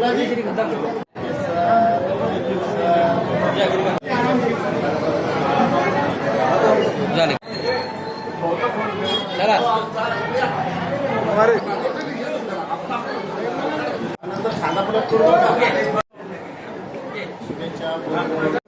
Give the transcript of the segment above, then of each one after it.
Gracias. शुभेच्छा.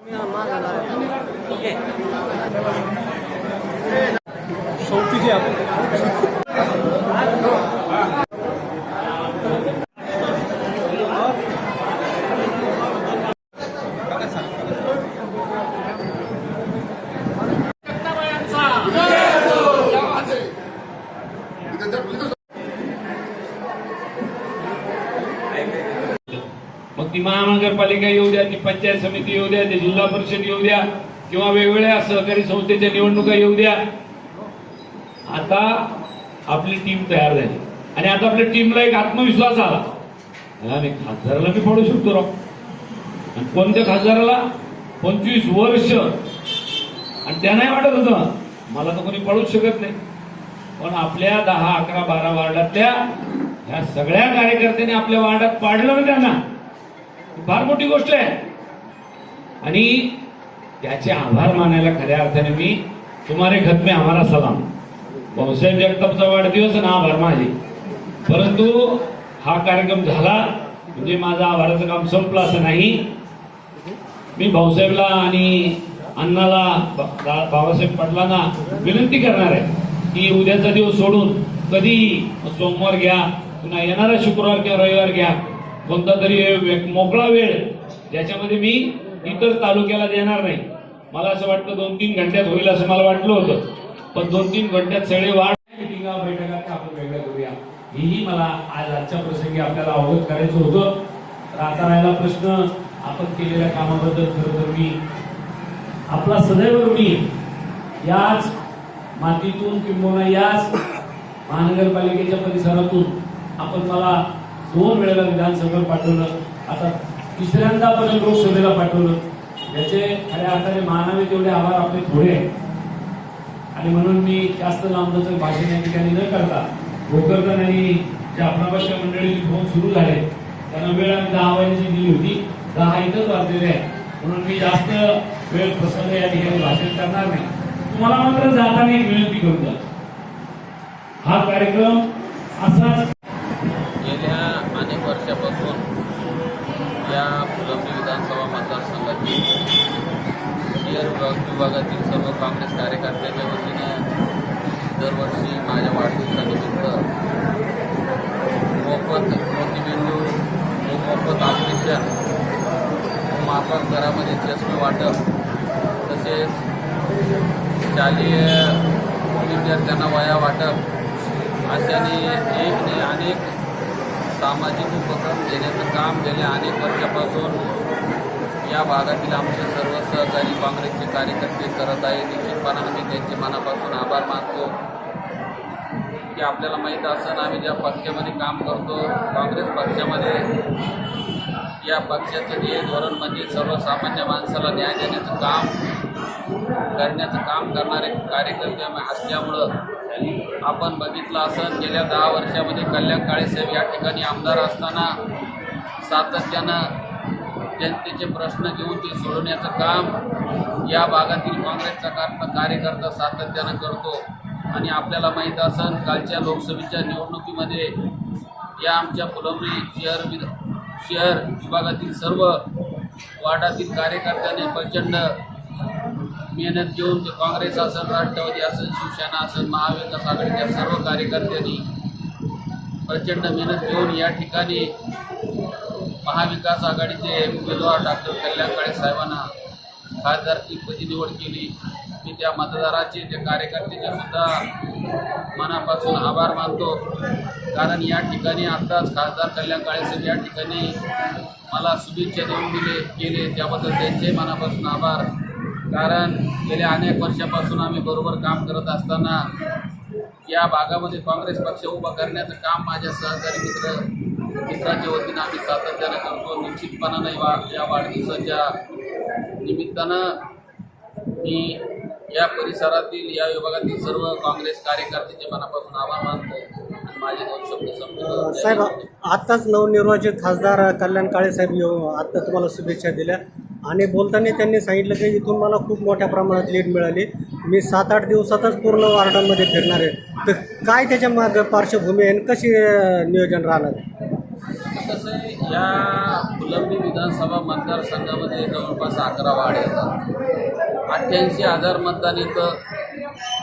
महानगरपालिका येऊ द्या ती पंचायत समिती येऊ द्या ती जिल्हा परिषद येऊ द्या किंवा वेगवेगळ्या सहकारी संस्थेच्या निवडणुका येऊ द्या. आता आपली टीम तयार झाली. आणि आता आपल्या टीमला एक आत्मविश्वास आला. मी खासदाराला मी पडू शकतो राव. आणि कोणत्या खासदाराला? पंचवीस वर्ष. आणि त्या नाही वाटत होतं. मला तर कोणी पळूच शकत नाही. पण आपल्या दहा अकरा बारा वार्डातल्या ह्या सगळ्या कार्यकर्त्यांनी आपल्या वार्डात पाडलं ना त्यांना. फार मोठी गोष्ट आहे. आणि त्याचे आभार मानायला खऱ्या अर्थाने मी तुम्हारे खत में हमारा सलाम. भाऊसाहेब जगतापचा वाढदिवस आणि आभार माझे. परंतु हा कार्यक्रम झाला म्हणजे माझं आभाराचं काम संपलं असं नाही. मी भाऊसाहेबला आणि अण्णाला बाबासाहेब पाटलांना विनंती करणार आहे की उद्याचा दिवस सोडून कधी सोमवार घ्या पुन्हा येणारा शुक्रवार किंवा रविवार घ्या. कोणता तरी मोकळा वेळ ज्याच्यामध्ये मी इतर तालुक्याला देणार नाही. मला असं वाटतं दोन तीन घंट्यात होईल असं मला वाटलं होतं. पण दोन तीन घंट्यात सगळे वाढ मिटिंगा बैठका आपण वेगळ्या करूया. हेही मला आज आजच्या प्रसंगी आपल्याला अवगत करायचं होतं. तर आता राहिला प्रश्न आपण केलेल्या कामाबद्दल खरं तर मी आपला सदैव ऋणी याच मातीतून किंबहुना याच महानगरपालिकेच्या परिसरातून आपण मला दोन वेळेला विधानसभेवर पाठवलं आता तिसऱ्यांदा आपण लोकसभेला पाठवलं. याचे खऱ्या अर्थाने मानावे तेवढे आभार आपले थोडे आहेत. आणि म्हणून मी जास्त लांबचं भाषण या ठिकाणी न करता भोकरदन यांनी ज्या अपनाभाषा मंडळी फोन सुरू झाले त्यांना वेळ आम्ही दहा वाजेची दिली होती. दहा इथंच वाजलेले आहे म्हणून मी जास्त वेळ प्रसंग या ठिकाणी भाषण करणार नाही. तुम्हाला मात्र जाताना एक विनंती करू जा हा कार्यक्रम असाच गेल्या अनेक वर्षापासून या फुलंब्री विधानसभा मतदारसंघातील शहर विभाग विभागातील सर्व काँग्रेस कार्यकर्त्यांच्या वतीने दरवर्षी माझ्या वाढदिवसानिमित्त मोफत मोतीबिंदू व मोफत ऑपरेशन घरामध्ये चष्मे वाटप तसेच शालेय विद्यार्थ्यांना वया वाटप अशाने एक ने अनेक सामाजिक उपक्रम घेण्याचं काम गेल्या अनेक वर्षापासून या भागातील आमचे सर्व सहकारी काँग्रेसचे कार्यकर्ते करत आहे निश्चितपणाने आम्ही त्यांचे मनापासून आभार मानतो. की आपल्याला माहीत असताना आम्ही ज्या पक्षामध्ये काम करतो काँग्रेस पक्षामध्ये या पक्षाचं ध्येय धोरण म्हणजे सर्वसामान्य माणसाला न्याय देण्याचं काम करण्याचं काम करणारे कार्यकर्ते असल्यामुळं आपण बघितलं असं गेल्या दहा वर्षामध्ये कल्याण काळेसाहेब या ठिकाणी आमदार असताना सातत्यानं जनतेचे प्रश्न घेऊन ते सोडवण्याचं काम या भागातील काँग्रेसचा कार- कार्यकर्ता सातत्यानं करतो. आणि आपल्याला माहीत असन कालच्या लोकसभेच्या निवडणुकीमध्ये या आमच्या फुलंबरी शहर शहर विभागातील सर्व वार्डातील कार्यकर्त्यांनी प्रचंड मेहनत घेऊन ते काँग्रेस असेल राष्ट्रवादी असेल शिवसेना असेल महाविकास आघाडीच्या सर्व कार्यकर्त्यांनी प्रचंड मेहनत घेऊन या ठिकाणी महाविकास आघाडीचे उमेदवार डॉक्टर कल्याण काळे साहेबांना खासदारकीपदी निवड केली. मी त्या मतदाराचे त्या कार्यकर्त्याचे सुद्धा मनापासून आभार मानतो. कारण या ठिकाणी आत्ताच खासदार कल्याण काळे या ठिकाणी मला शुभेच्छा देऊन दिले गेले. त्याबद्दल त्यांचे मनापासून आभार. कारण गेल्या अनेक वर्षापासून आम्ही बरोबर काम करत असताना या भागामध्ये काँग्रेस पक्ष उभा करण्याचं काम माझ्या सहकारी मित्र मित्राच्या वतीनं आम्ही सातत्यानं करतो. निश्चितपणानं वा या वाढदिवसाच्या निमित्तानं मी या परिसरातील या विभागातील सर्व काँग्रेस कार्यकर्त्यांचे मनापासून आभार मानतो माझे दोन शब्द साहेब आत्ताच नवनिर्वाचित खासदार कल्याण काळे साहेब येऊ आत्ता तुम्हाला शुभेच्छा दिल्या. आणि बोलताना त्यांनी सांगितलं की इथून मला खूप मोठ्या प्रमाणात लीड मिळाली. मी सात आठ दिवसातच पूर्ण वार्डामध्ये फिरणार आहे. तर काय त्याच्या मागं पार्श्वभूमी आहे आणि कशी नियोजन राहणार आहे? या फुलंब्री विधानसभा मतदारसंघामध्ये जवळपास अकरा वाढ येतात. अठ्ठ्याऐंशी हजार मतदान येतं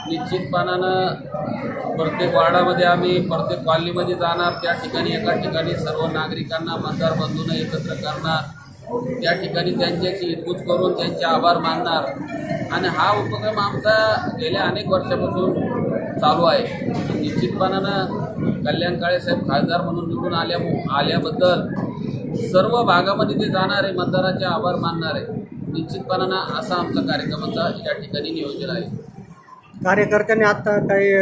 निश्चितपणानं प्रत्येक वार्डामध्ये आम्ही प्रत्येक कॉलनीमध्ये जाणार. त्या ठिकाणी एका ठिकाणी सर्व नागरिकांना मतदार बंधूंना एकत्र करणार. त्या ठिकाणी त्यांच्याशी हितगुज करून त्यांचे आभार मानणार. आणि हा उपक्रम आमचा गेल्या अनेक वर्षापासून चालू आहे. निश्चितपणानं कल्याण काळे साहेब खासदार म्हणून निवडून आल्या आल्याबद्दल सर्व भागामध्ये ते जाणारे मतदाराचे आभार मानणारे निश्चितपणानं असा आमचा कार्यक्रमाचा या ठिकाणी नियोजन आहे. कार्यकर्त्यांनी आत्ता काही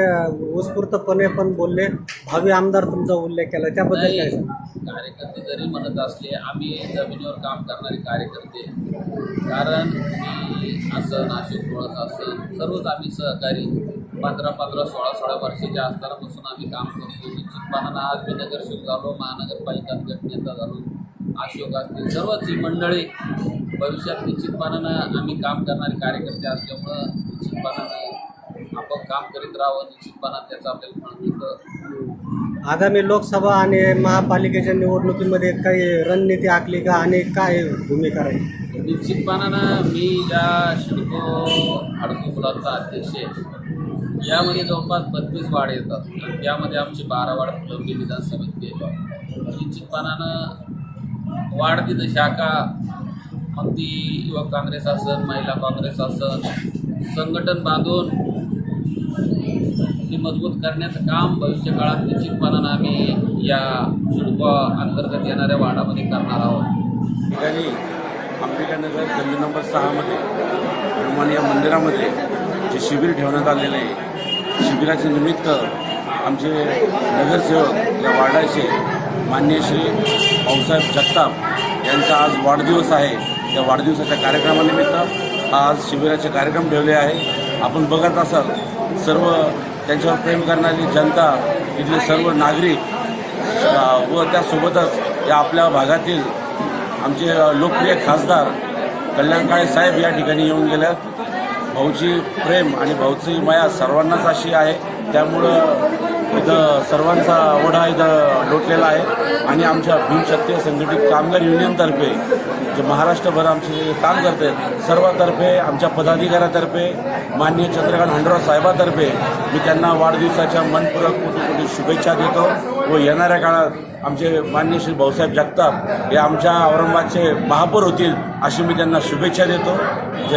उत्स्फूर्तपणे पण बोलले. भावी आमदार तुमचा उल्लेख केला. त्याबद्दल काय? कार्यकर्ते जरी म्हणत असले आम्ही जमिनीवर काम करणारे कार्यकर्ते. कारण मी असं नाशिक तुळस असं सर्वच आम्ही सहकारी पंधरा पंधरा सोळा सोळा वर्षाच्या असतानापासून आम्ही काम करतो. निश्चितपणानं आज मी नगरसेवक झालो महानगरपालिकात गटनेता झालो अशोक असतील सर्वच ही मंडळी भविष्यात निश्चितपणानं आम्ही काम करणारे कार्यकर्ते असल्यामुळं निश्चितपणानं आपण काम करीत राहावं निश्चितपणानं त्याचं आपल्याला फळ मिळतं. आगामी लोकसभा आणि महापालिकेच्या निवडणुकीमध्ये काही रणनीती आखली का आणि काय भूमिका राहील? निश्चितपणानं मी ज्या शिडको हडको मुलांचा अध्यक्ष आहे यामध्ये जवळपास बत्तीस वाढ येतात. त्यामध्ये आमची बारा वाढ फुलंबी विधानसभेत गेलो. निश्चितपणानं वाढ तिथं शाखा मग ती युवक काँग्रेस असन महिला काँग्रेस असन संघटन बांधून ती मजबूत करण्याचं काम भविष्य काळात निश्चितपणानं आम्ही या शिडको अंतर्गत येणाऱ्या वाडामध्ये करणार आहोत. ठिकाणी अंबिकानगर गल्ली नंबर सहामध्ये हनुमान या मंदिरामध्ये जे शिबिर ठेवण्यात आलेले आहे शिबिराचे निमित्त आमचे नगरसेवक या वार्डाचे मान्य श्री भाऊसाहेब जगताप यांचा आज वाढदिवस आहे. त्या वाढदिवसाच्या कार्यक्रमानिमित्त आज शिबिराचे कार्यक्रम ठेवले आहे. आपण बघत असाल सर्व त्यांच्यावर प्रेम करणारी जनता इथले सर्व नागरिक व त्यासोबतच या आपल्या भागातील आमचे लोकप्रिय खासदार कल्याण काळे साहेब या ठिकाणी येऊन गेल्या भाऊची प्रेम आणि भाऊची माया सर्वांनाच अशी आहे. त्यामुळं इथं सर्वांचा ओढा इथं लोटलेला आहे. आणि आमच्या भीमशक्ती संघटित कामगार युनियनतर्फे जे महाराष्ट्रभर आमचे काम करते सर्वातर्फे आमच्या पदाधिकाऱ्यातर्फे माननीय चंद्रकांत हंडराव साहेबातर्फे मी त्यांना वाढदिवसाच्या मनपूरक कोटी कोटी शुभेच्छा देतो व येणाऱ्या काळात आमचे मान्य श्री भाऊसाहेब जगताप हे आमच्या औरंगाबादचे महापौर होतील अशी मी त्यांना शुभेच्छा देतो. जय